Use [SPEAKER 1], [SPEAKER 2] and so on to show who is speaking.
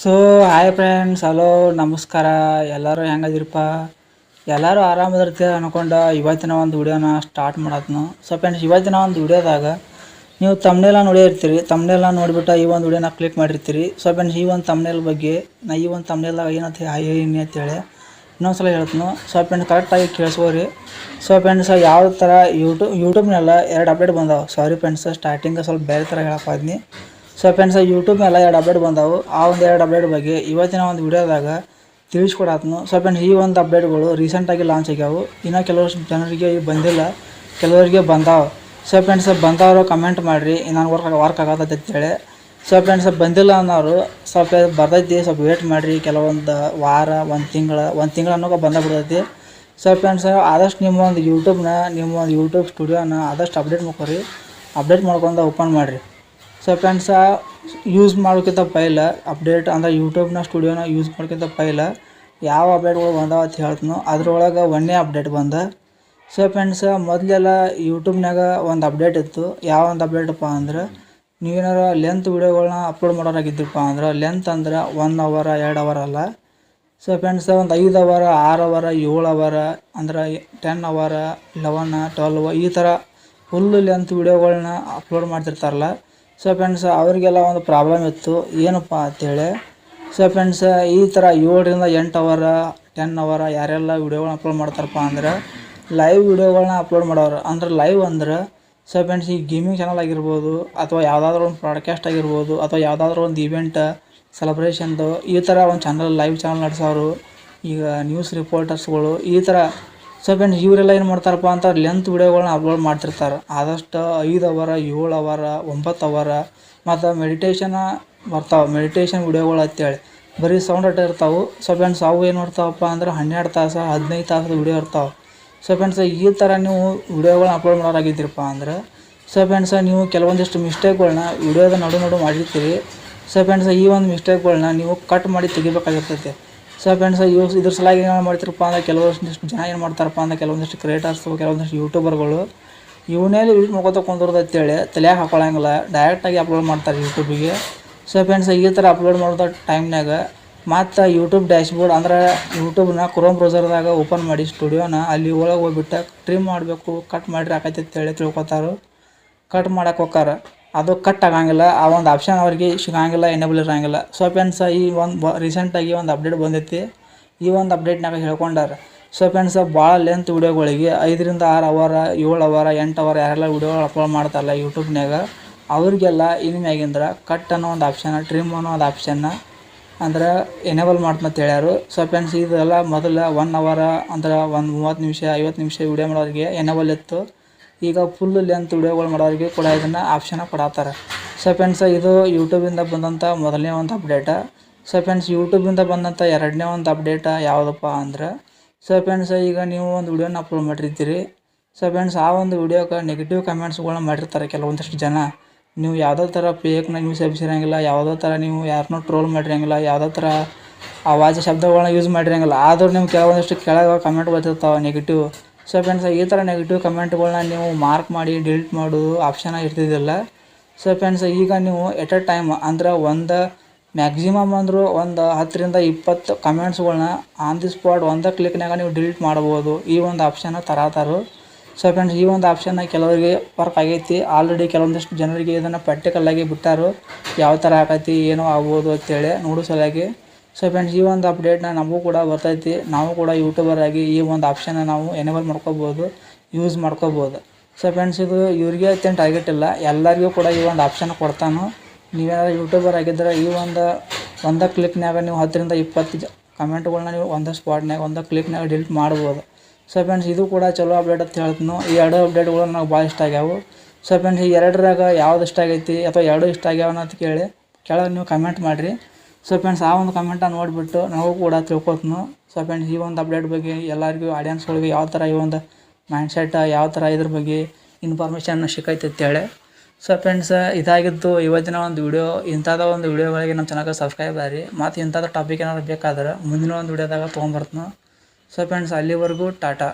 [SPEAKER 1] So hi friends hello ನಮಸ್ಕಾರ. ಎಲ್ಲರೂ ಹೆಂಗದಿರಪ್ಪ ಎಲ್ಲರೂ ಆರಾಮದಿರ್ತೀರ ಅನ್ಕೊಂಡು ಇವತ್ತಿನ ಒಂದು ವಿಡಿಯೋನ ಸ್ಟಾರ್ಟ್ ಮಾಡತ್ನು. ಸೊ ಫ್ರೆಂಡ್ಸ್ ಇವತ್ತಿನ ಒಂದು ವಿಡಿಯೋದಾಗ ನೀವು ತಮ್ಮನೆಲ್ಲ ನೋಡಿರ್ತೀರಿ. ತಮ್ಮನೆಲ್ಲ ನೋಡಿಬಿಟ್ಟು ಈ ಒಂದು ವಿಡಿಯೋನ ಕ್ಲಿಕ್ ಮಾಡಿರ್ತೀರಿ. ಸೊ ಫ್ರೆಂಡ್ಸ್ ಈ ಒಂದು ತಮ್ಮನೇಲ್ ಬಗ್ಗೆ, ನಾ ಈ ಒಂದು ತಮ್ಮನೆಲ್ದಾಗ ಏನಂತ ಹೇಳಿ ಅಂತೇಳಿ ಇನ್ನೊಂದ್ಸಲ ಹೇಳ್ತೀನಿ. ಸೊ ಫ್ರೆಂಡ್ಸ್ ಕರೆಕ್ಟಾಗಿ ಕೇಳಿಸ್ಕೋರಿ. ಸೊ ಫ್ರೆಂಡ್ಸ್ ಯಾವ ಥರ ಯೂಟ್ಯೂಬ್ ಯೂಟ್ಯೂಬ್ನೆಲ್ಲ ಎರಡು ಅಪ್ಡೇಟ್ ಬಂದಾವೆ. ಸಾರಿ ಫ್ರೆಂಡ್ಸ್ ಸ್ಟಾರ್ಟಿಂಗ್ ಸ್ವಲ್ಪ ಬೇರೆ ಥರ ಹೇಳಕ್ಕೆ ಹೋದ್ನಿ. ಸೊ ಫ್ರೆಂಡ್ಸ್ ಯೂಟ್ಯೂಬ್ ಮೇಲೆ ಎರಡು ಅಪ್ಡೇಟ್ ಬಂದವು. ಆ ಒಂದು ಎರಡು ಅಪ್ಡೇಟ್ ಬಗ್ಗೆ ಇವತ್ತಿನ ಒಂದು ವಿಡಿಯೋದಾಗ ತಿಳಿಸ್ಕೊಡತ್ನು. ಸೊ ಫ್ರೆಂಡ್ಸ್ ಈ ಒಂದು ಅಪ್ಡೇಟ್ಗಳು ರೀಸೆಂಟಾಗಿ ಲಾಂಚ್ ಆಗ್ಯಾವು. ಇನ್ನೂ ಕೆಲವಷ್ಟು ಜನರಿಗೆ ಬಂದಿಲ್ಲ. ಕೆಲವರಿಗೆ ಬಂದಾವ. ಸೊ ಫ್ರೆಂಡ್ಸ್ ಬಂದವರು ಕಮೆಂಟ್ ಮಾಡಿರಿ. ಇನ್ನೊಂದು ವರ್ಕ್ ವರ್ಕ್ ಆಗತ್ತೈತೆ ಅಂತೇಳಿ. ಸೊ ಫ್ರೆಂಡ್ಸ್ ಬಂದಿಲ್ಲ ಅನ್ನೋರು ಸ್ವಲ್ಪ ಬರ್ತೈತಿ. ಸ್ವಲ್ಪ ವೇಟ್ ಮಾಡಿರಿ. ಕೆಲವೊಂದು ವಾರ, ಒಂದು ತಿಂಗಳ ಒಂದು ತಿಂಗಳ ಅನ್ನೋಕೆ ಬಂದ ಬಿಡ್ತೈತಿ. ಸೊ ಫ್ರೆಂಡ್ಸ್ ಆದಷ್ಟು ನಿಮ್ಮ ಒಂದು ಯೂಟ್ಯೂಬ್ನ ನಿಮ್ಮ ಒಂದು ಯೂಟ್ಯೂಬ್ ಸ್ಟುಡಿಯೋನ ಆದಷ್ಟು ಅಪ್ಡೇಟ್ ಮಾಡ್ಕೊರಿ. ಅಪ್ಡೇಟ್ ಮಾಡ್ಕೊಂಡು ಓಪನ್ ಮಾಡಿರಿ. ಸೊ ಫ್ರೆಂಡ್ಸ ಯೂಸ್ ಮಾಡೋಕ್ಕಿಂತ ಪೈಲ ಅಪ್ಡೇಟ್ ಅಂದ್ರೆ ಯೂಟ್ಯೂಬ್ನ ಸ್ಟುಡಿಯೋನ ಯೂಸ್ ಮಾಡೋಕ್ಕಿಂತ ಪೈಲ ಯಾವ ಅಪ್ಡೇಟ್ಗಳು ಬಂದಾವ ಅಂತ ಹೇಳ್ತೀನಿ. ಅದ್ರೊಳಗೆ ಒಂದೇ ಅಪ್ಡೇಟ್ ಬಂದ. ಸೊ ಫ್ರೆಂಡ್ಸ ಮೊದಲೆಲ್ಲ ಯೂಟ್ಯೂಬ್ನಾಗ ಒಂದು ಅಪ್ಡೇಟ್ ಇತ್ತು. ಯಾವ ಒಂದು ಅಪ್ಡೇಟಪ್ಪ ಅಂದ್ರೆ ನೀವೇನಾರ ಲೆಂತ್ ವೀಡಿಯೋಗಳನ್ನ ಅಪ್ಲೋಡ್ ಮಾಡೋರಾಗಿದ್ದಪ್ಪ ಅಂದ್ರೆ ಲೆಂತ್ ಅಂದ್ರೆ ಒನ್ ಅವರ ಎರಡು ಅವರ್ ಅಲ್ಲ. ಸೊ ಫ್ರೆಂಡ್ಸ್ ಒಂದು ಐದು ಅವರ್ ಆರು ಅವರ ಏಳು ಅವರ ಅಂದ್ರೆ ಟೆನ್ ಅವರ ಲೆವೆನ್ ಟ್ವೆಲ್ವ್ ಈ ಥರ ಫುಲ್ ಲೆಂತ್ ವೀಡಿಯೋಗಳನ್ನ ಅಪ್ಲೋಡ್ ಮಾಡ್ತಿರ್ತಾರಲ್ಲ. ಸೊ ಫ್ರೆಂಡ್ಸ್ ಅವರಿಗೆಲ್ಲ ಒಂದು ಪ್ರಾಬ್ಲಮ್ ಇತ್ತು. ಏನಪ್ಪ ಅಂತೇಳಿ ಸೊ ಫ್ರೆಂಡ್ಸ್ ಈ ಥರ ಏಳರಿಂದ ಎಂಟು ಅವರ ಟೆನ್ ಅವರ ಯಾರೆಲ್ಲ ವೀಡಿಯೋಗಳನ್ನ ಅಪ್ಲೋಡ್ ಮಾಡ್ತಾರಪ್ಪ ಅಂದ್ರೆ ಲೈವ್ ವೀಡಿಯೋಗಳನ್ನ ಅಪ್ಲೋಡ್ ಮಾಡೋರು. ಅಂದ್ರೆ ಲೈವ್ ಅಂದ್ರೆ ಸೊ ಫ್ರೆಂಡ್ಸ್ ಈ ಗೇಮಿಂಗ್ ಚಾನಲ್ ಆಗಿರ್ಬೋದು, ಅಥವಾ ಯಾವುದಾದ್ರು ಒಂದು ಪ್ರಾಡ್ಕಾಸ್ಟ್ ಆಗಿರ್ಬೋದು, ಅಥವಾ ಯಾವುದಾದ್ರೂ ಒಂದು ಇವೆಂಟ್ ಸೆಲೆಬ್ರೇಷನ್ದು ಈ ಥರ ಒಂದು ಚಾನಲ್ ಲೈವ್ ಚಾನಲ್ ನಡೆಸೋರು. ಈಗ ನ್ಯೂಸ್ ರಿಪೋರ್ಟರ್ಸ್ಗಳು ಈ ಥರ ಸೊ ಫ್ರೆಂಡ್ಸ್ ಇವರೆಲ್ಲ ಏನು ಮಾಡ್ತಾರಪ್ಪ ಅಂತ ಲೆಂತ್ ವಿಡಿಯೋಗಳನ್ನ ಅಪ್ಲೋಡ್ ಮಾಡ್ತಿರ್ತಾರೆ. ಆದಷ್ಟು ಐದು ಅವರ, ಏಳು ಅವರ, ಒಂಬತ್ತು ಅವರ, ಮತ್ತು ಮೆಡಿಟೇಷನ ಬರ್ತಾವೆ. ಮೆಡಿಟೇಷನ್ ವಿಡಿಯೋಗಳು ಅಂತೇಳಿ. ಬರೀ ಸೌಂಡ್ ಅಟ್ಟ ಇರ್ತಾವೆ. ಸೊ ಫ್ರೆಂಡ್ಸ್ ಅವು ಏನು ಮಾಡ್ತಾವಪ್ಪ ಅಂದ್ರೆ ಹನ್ನೆರಡು ತಾಸು, ಹದಿನೈದು ತಾಸದ ವಿಡಿಯೋ ಇರ್ತಾವೆ. ಸೊ ಫ್ರೆಂಡ್ಸ್ ಈ ಥರ ನೀವು ವಿಡಿಯೋಗಳನ್ನ ಅಪ್ಲೋಡ್ ಮಾಡೋರಾಗಿದ್ದೀರಪ್ಪ ಅಂದ್ರೆ ಸೊ ಫ್ರೆಂಡ್ಸ್ ನೀವು ಕೆಲವೊಂದಿಷ್ಟು ಮಿಸ್ಟೇಕ್ಗಳನ್ನ ವಿಡಿಯೋದ ನಡು ನಡು ಮಾಡಿರ್ತೀರಿ. ಸೊ ಫ್ರೆಂಡ್ಸ್ ಈ ಒಂದು ಮಿಸ್ಟೇಕ್ಗಳನ್ನ ನೀವು ಕಟ್ ಮಾಡಿ ತೆಗಿಬೇಕಾಗಿರ್ತೈತೆ. ಸೊ ಫ್ರೆಂಡ್ಸ್ ಯೂಸ್ ಇದ್ರ ಸಲಾಗಿ ಏನು ಮಾಡ್ತಿರಪ್ಪ ಅಂದ್ರೆ ಕೆಲವೊಂದಿಷ್ಟು ಜನ ಏನು ಮಾಡ್ತಾರಪ್ಪ ಅಂದ್ರೆ ಕೆಲವೊಂದಿಷ್ಟು ಕ್ರಿಯೇಟರ್ಸ್ ಕೆಲವೊಂದಿಷ್ಟು ಯೂಟ್ಯೂಬರ್ಗಳು ಇವನ್ನೇ ಯೂಸ್ ಮಾಡ್ಕೊತ ಕುಂದಿರೋದು ಅಂತೇಳಿ ತಲೆಯಾಗ ಹಾಕೊಳ್ಳೋಂಗಿಲ್ಲ ಡೈರೆಕ್ಟಾಗಿ ಅಪ್ಲೋಡ್ ಮಾಡ್ತಾರೆ ಯೂಟ್ಯೂಬಿಗೆ ಸೊ ಫ್ರೆಂಡ್ಸ್ ಈ ಥರ ಅಪ್ಲೋಡ್ ಮಾಡೋ ಟೈಮ್ನಾಗ ಮತ್ತು ಯೂಟ್ಯೂಬ್ ಡ್ಯಾಶ್ಬೋರ್ಡ್ ಅಂದ್ರೆ ಯೂಟ್ಯೂಬ್ನ ಕ್ರೋಮ್ ಬ್ರೌಸರ್ದಾಗ ಓಪನ್ ಮಾಡಿ ಸ್ಟುಡಿಯೋನ ಅಲ್ಲಿ ಒಳಗೆ ಹೋಗ್ಬಿಟ್ಟು ಟ್ರಿಮ್ ಮಾಡಬೇಕು ಕಟ್ ಮಾಡಿರಿ ಆಕೈತೆ ಅಂತೇಳಿ ತಿಳ್ಕೊತಾರು. ಕಟ್ ಮಾಡೋಕೆ ಹೋಗಾರ ಅದು ಕಟ್ ಆಗಂಗಿಲ್ಲ, ಆ ಒಂದು ಆಪ್ಷನ್ ಅವ್ರಿಗೆ ಸಿಗಂಗಿಲ್ಲ ಎನೇಬಲ್ ಇರೋಂಗಿಲ್ಲ. ಸೊ ಫ್ರೆಂಡ್ಸ್ ಈ ಒಂದು ಬ ರೀಸೆಂಟಾಗಿ ಒಂದು ಅಪ್ಡೇಟ್ ಬಂದೈತಿ. ಈ ಒಂದು ಅಪ್ಡೇಟ್ನಾಗ ಹೇಳ್ಕೊಂಡಾರೆ ಸೊ ಫ್ರೆಂಡ್ಸ್ ಭಾಳ ಲೆಂತ್ ವಿಡಿಯೋಗಳಿಗೆ ಐದರಿಂದ ಆರು ಅವರ ಏಳು ಅವರ ಎಂಟು ಅವರ್ ಯಾರೆಲ್ಲ ವೀಡಿಯೋಗಳು ಅಪ್ಲೋಡ್ ಮಾಡ್ತಾರಲ್ಲ ಯೂಟ್ಯೂಬ್ನಾಗ ಅವ್ರಿಗೆಲ್ಲ ಇನ್ಮ್ಯಾಗಿಂದ್ರೆ ಕಟ್ ಅನ್ನೋ ಒಂದು ಆಪ್ಷನ್ ಟ್ರಿಮ್ ಅನ್ನೋ ಒಂದು ಆಪ್ಷನ್ನ ಅಂದ್ರೆ ಎನೇಬಲ್ ಮಾಡ್ತಂತ ಹೇಳ್ಯಾರು. ಸೊ ಫ್ರೆಂಡ್ಸ್ ಇದೆಲ್ಲ ಮೊದಲು ಒನ್ ಅವರ ಅಂದ್ರೆ ಒಂದು ಮೂವತ್ತು ನಿಮಿಷ, ಐವತ್ತು ನಿಮಿಷ ವಿಡಿಯೋ ಮಾಡೋರಿಗೆ ಎನೇಬಲ್ ಇತ್ತು. ಈಗ ಫುಲ್ ಲೆಂತ್ ವಿಡಿಯೋಗಳು ಮಾಡೋರಿಗೆ ಕೂಡ ಇದನ್ನು ಆಪ್ಷನ್ನ ಕೊಡತ್ತಾರೆ. ಸೊ ಫ್ರೆಂಡ್ಸ್ ಇದು ಯೂಟ್ಯೂಬಿಂದ ಬಂದಂಥ ಮೊದಲನೇ ಒಂದು ಅಪ್ಡೇಟ ಸೊ ಫ್ರೆಂಡ್ಸ್ ಯೂಟ್ಯೂಬಿಂದ ಬಂದಂಥ ಎರಡನೇ ಒಂದು ಅಪ್ಡೇಟ ಯಾವುದಪ್ಪ ಅಂದ್ರೆ ಸೊ ಫ್ರೆಂಡ್ಸ್ ಈಗ ನೀವು ಒಂದು ವಿಡಿಯೋನ ಅಪ್ಲೋಡ್ ಮಾಡಿರ್ತೀರಿ. ಸೊ ಫ್ರೆಂಡ್ಸ್ ಆ ಒಂದು ವಿಡಿಯೋಕ್ಕೆ ನೆಗೆಟಿವ್ ಕಮೆಂಟ್ಸ್ಗಳನ್ನ ಮಾಡಿರ್ತಾರೆ ಕೆಲವೊಂದಷ್ಟು ಜನ. ನೀವು ಯಾವುದೋ ಥರ ಫೇಕ್ನ ನ್ಯೂಸ್ ಎಬ್ಸಿರಂಗಿಲ್ಲ, ಯಾವುದೋ ಥರ ನೀವು ಯಾರನ್ನೂ ಟ್ರೋಲ್ ಮಾಡಿರಂಗಿಲ್ಲ, ಯಾವುದೋ ಥರ ಅವಾಜ ಶಬ್ದಗಳನ್ನ ಯೂಸ್ ಮಾಡಿರಂಗಿಲ್ಲ, ಆದರೂ ನಿಮ್ಗೆ ಕೆಲವೊಂದಷ್ಟು ಕೆಳಗೆ ಕಮೆಂಟ್ ಬರ್ತಿರ್ತಾವೆ ನೆಗೆಟಿವ್ ಸೊ ಫ್ರೆಂಡ್ಸ್ ಈ ಥರ ನೆಗೆಟಿವ್ ಕಮೆಂಟ್ಗಳನ್ನ ನೀವು ಮಾರ್ಕ್ ಮಾಡಿ ಡಿಲೀಟ್ ಮಾಡೋದು ಆಪ್ಷನ್ ಇರ್ತಿದ್ದಿಲ್ಲ. ಸೊ ಫ್ರೆಂಡ್ಸ್ ಈಗ ನೀವು ಎಟ್ ಅ ಟೈಮ್ ಅಂದ್ರೆ ಒಂದು ಮ್ಯಾಕ್ಸಿಮಮ್ ಅಂದರೂ ಒಂದು ಹತ್ತರಿಂದ ಇಪ್ಪತ್ತು ಕಮೆಂಟ್ಸ್ಗಳನ್ನ ಆನ್ ದಿ ಸ್ಪಾಟ್ ಒಂದು ಕ್ಲಿಕ್ನಾಗ ನೀವು ಡಿಲೀಟ್ ಮಾಡ್ಬೋದು ಈ ಒಂದು ಆಪ್ಷನ್ನ ತರಾತಾರು. ಸೊ ಫ್ರೆಂಡ್ಸ್ ಈ ಒಂದು ಆಪ್ಷನ್ನ ಕೆಲವರಿಗೆ ವರ್ಕ್ ಆಗೈತಿ. ಆಲ್ರೆಡಿ ಕೆಲವೊಂದಿಷ್ಟು ಜನರಿಗೆ ಇದನ್ನು ಪ್ರಾಕ್ಟಿಕಲ್ಲಾಗಿ ಬಿಟ್ಟಾರು. ಯಾವ ಥರ ಆಕೈತಿ ಏನೋ ಆಗ್ಬೋದು ಅಂತೇಳಿ ನೋಡೋ ಸಲುವಾಗಿ ಸೊ ಫ್ರೆಂಡ್ಸ್ ಈ ಒಂದು ಅಪ್ಡೇಟ್ನ ನಮಗೂ ಕೂಡ ಬರ್ತೈತಿ. ನಾವು ಕೂಡ ಯೂಟ್ಯೂಬರ್ ಆಗಿ ಈ ಒಂದು ಆಪ್ಷನ್ನ ನಾವು ಎನೇಬಲ್ ಮಾಡ್ಕೋಬೋದು ಯೂಸ್ ಮಾಡ್ಕೋಬೋದು. ಸೊ ಫ್ರೆಂಡ್ಸ್ ಇದು ಇವ್ರಿಗೆ ಅತ್ಯಂತ ಟಾರ್ಗೆಟ್ ಇಲ್ಲ. ಎಲ್ಲರಿಗೂ ಕೂಡ ಈ ಒಂದು ಆಪ್ಷನ್ ಕೊಡ್ತಾನು. ನೀವೇನಾದ್ರು ಯೂಟ್ಯೂಬರ್ ಆಗಿದ್ರೆ ಈ ಒಂದು, ಒಂದೇ ಕ್ಲಿಕ್ನಾಗ ನೀವು ಹತ್ತರಿಂದ ಇಪ್ಪತ್ತು ಜ ಕಮೆಂಟ್ಗಳನ್ನ ನೀವು ಒಂದು ಸ್ಪಾಟ್ನಾಗ ಒಂದು ಕ್ಲಿಕ್ನಾಗ ಡಿಲೀಟ್ ಮಾಡ್ಬೋದು. ಸೊ ಫ್ರೆಂಡ್ಸ್ ಇದು ಕೂಡ ಚಲೋ ಅಪ್ಡೇಟ್ ಅಂತ ಹೇಳ್ತೀನಿ. ಈ ಎರಡು ಅಪ್ಡೇಟ್ಗಳು ನನಗೆ ಭಾಳ ಇಷ್ಟ ಆಗ್ಯಾವು. ಸೊ ಫ್ರೆಂಡ್ಸ್ ಈ ಎರಡರಾಗ ಯಾವ್ದು ಇಷ್ಟ ಆಗೈತಿ ಅಥವಾ ಎರಡು ಇಷ್ಟ ಆಗ್ಯಾವ ಅಂತ ಕೇಳಿ ಕೆಳಗೆ ನೀವು ಕಮೆಂಟ್ ಮಾಡಿರಿ. ಸೊ ಫ್ರೆಂಡ್ಸ್ ಆ ಒಂದು ಕಮೆಂಟ ನೋಡಿಬಿಟ್ಟು ನಾವು ಕೂಡ ತಿಳ್ಕೊತ್ನು. ಸೊ ಫ್ರೆಂಡ್ಸ್ ಈ ಒಂದು ಅಪ್ಡೇಟ್ ಬಗ್ಗೆ ಎಲ್ಲರಿಗೂ ಆಡಿಯನ್ಸ್ಗಳಿಗೆ ಯಾವ ಥರ ಈ ಒಂದು ಮೈಂಡ್ ಸೆಟ್ ಯಾವ ಥರ ಇದ್ರ ಬಗ್ಗೆ ಇನ್ಫಾರ್ಮೇಷನ್ ಅಂತೇಳಿ ಸೊ ಫ್ರೆಂಡ್ಸ್ ಇದಾಗಿತ್ತು ಇವತ್ತಿನ ಒಂದು ವಿಡಿಯೋ ಇಂಥದ ಒಂದು ವಿಡಿಯೋಗಳಿಗೆ ನಮ್ಮ ಚಾನಲ್ಗೆ ಸಬ್ಸ್ಕ್ರೈಬ್ ಆಗಿ ಮತ್ತು ಇಂಥದ್ದು ಟಾಪಿಕ್ ಏನಾದ್ರು ಬೇಕಾದ್ರೆ ಮುಂದಿನ ಒಂದು ವಿಡಿಯೋದಾಗ ತೊಗೊಂಬರ್ತೀನಿ. ಸೊ ಫ್ರೆಂಡ್ಸ್ ಅಲ್ಲಿವರೆಗೂ ಟಾಟಾ.